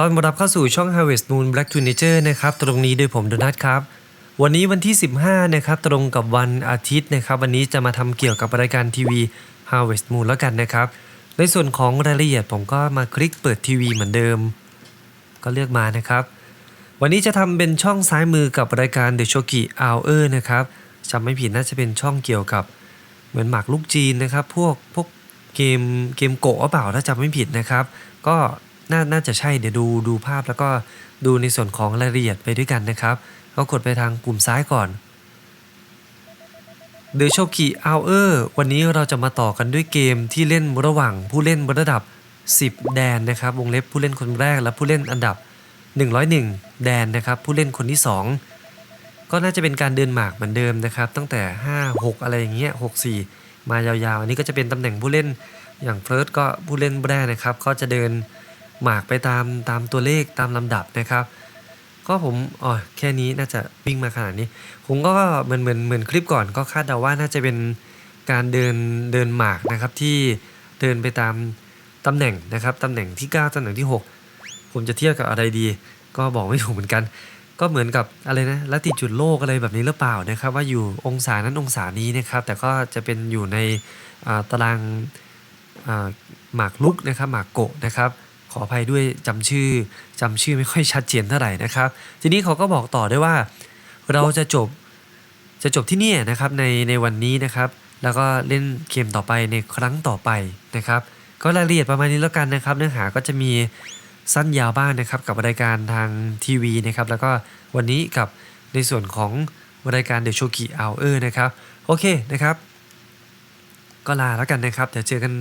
ตอนรับเข้าสู่ช่อง Harvest Moon Black to Nature นะครับ ตรงนี้โดยผมโดนัทครับ วันนี้วันที่ 15 นะครับ ตรงกับวันอาทิตย์นะครับ วันนี้จะมาทำเกี่ยวกับรายการทีวี Harvest Moon แล้วกันนะครับ ในส่วนของรายละเอียดผมก็มาคลิกเปิดทีวีเหมือนเดิม ก็เลือกมานะครับ วันนี้จะทำเป็นช่องซ้ายมือกับรายการ The Shoki Hour นะครับจำไม่ผิดน่าจะเป็นช่องเกี่ยวกับ เหมือนหมากลูกจีนนะครับ พวกพวกเกมเกมโกะเปล่าถ้าจำไม่ผิดนะครับ ก็ น่าน่าจะใช่เดี๋ยวดูดูภาพแล้วก็ดูในส่วนของรายละเอียดไปด้วยกันนะครับก็กดไปทางปุ่มซ้ายก่อน The Shoki Hour วันนี้เราจะมาต่อกันด้วยเกมที่เล่นระหว่างผู้เล่นระดับ 10 แดนนะครับ วงเล็บผู้เล่นคนแรกและผู้เล่นอันดับ 101 แดนนะครับ ผู้เล่นคนที่ 2 ก็น่าจะเป็นการเดินหมากเหมือนเดิมนะครับ ตั้งแต่ 5 6 อะไรอย่างเงี้ย6 4 มายาวๆ อันนี้ก็จะเป็นตำแหน่งผู้เล่นอย่างเฟิร์สก็ผู้เล่นแรกนะครับ ก็จะเดิน หมากไปตามตามตัวเลขตามลำดับนะครับ ก็ผมอ๋อแค่นี้น่าจะวิ่งมาขนาดนี้ ผมก็เหมือนเหมือนเหมือนคลิปก่อนก็คาดเดาว่าน่าจะเป็นการเดินเดินหมากนะครับที่เดินไปตามตำแหน่งนะครับตำแหน่งที่ 9ตำแหน่งที่ 6 ผมจะเทียบกับอะไรดี ก็บอกไม่ถูกเหมือนกัน ก็เหมือนกับอะไรนะลัติจุดโลกอะไรแบบนี้หรือเปล่านะครับ ว่าอยู่องศานั้นองศานี้นะครับ แต่ก็จะเป็นอยู่ในตารางหมากลุกนะครับหมากโกะนะครับ ออภัยด้วยจำชื่อจำชื่อไม่ค่อยชัดเจนเท่าไหร่นะครับ ทีนี้เขาก็บอกต่อด้วยว่าเราจะจบจะจบที่นี่นะครับในในวันนี้นะครับ แล้วก็เล่นเกมต่อไปในครั้งต่อไปนะครับ ก็รายละเอียดประมาณนี้แล้วกันนะครับ เนื้อหาก็จะมีสั้นยาวบ้างนะครับกับรายการทางทีวีนะครับแล้วก็วันนี้กับในส่วนของรายการ The Shoki Hour นะครับโอเคนะครับ ก็ลาแล้วกันนะครับเดี๋ยวเจอกัน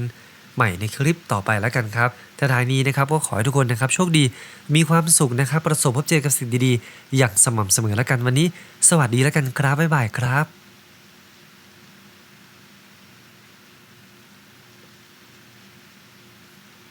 ใหม่ในคลิปต่อไปแล้วกันครับแต่ท้ายนี้นะครับก็ขอให้ทุกคนนะครับโชคดีมีความสุขนะครับ ประสบพบเจอกับสิ่งดีๆ อย่างสม่ำเสมอแล้วกันวันนี้ สวัสดีแล้วกันครับบ๊ายบายครับ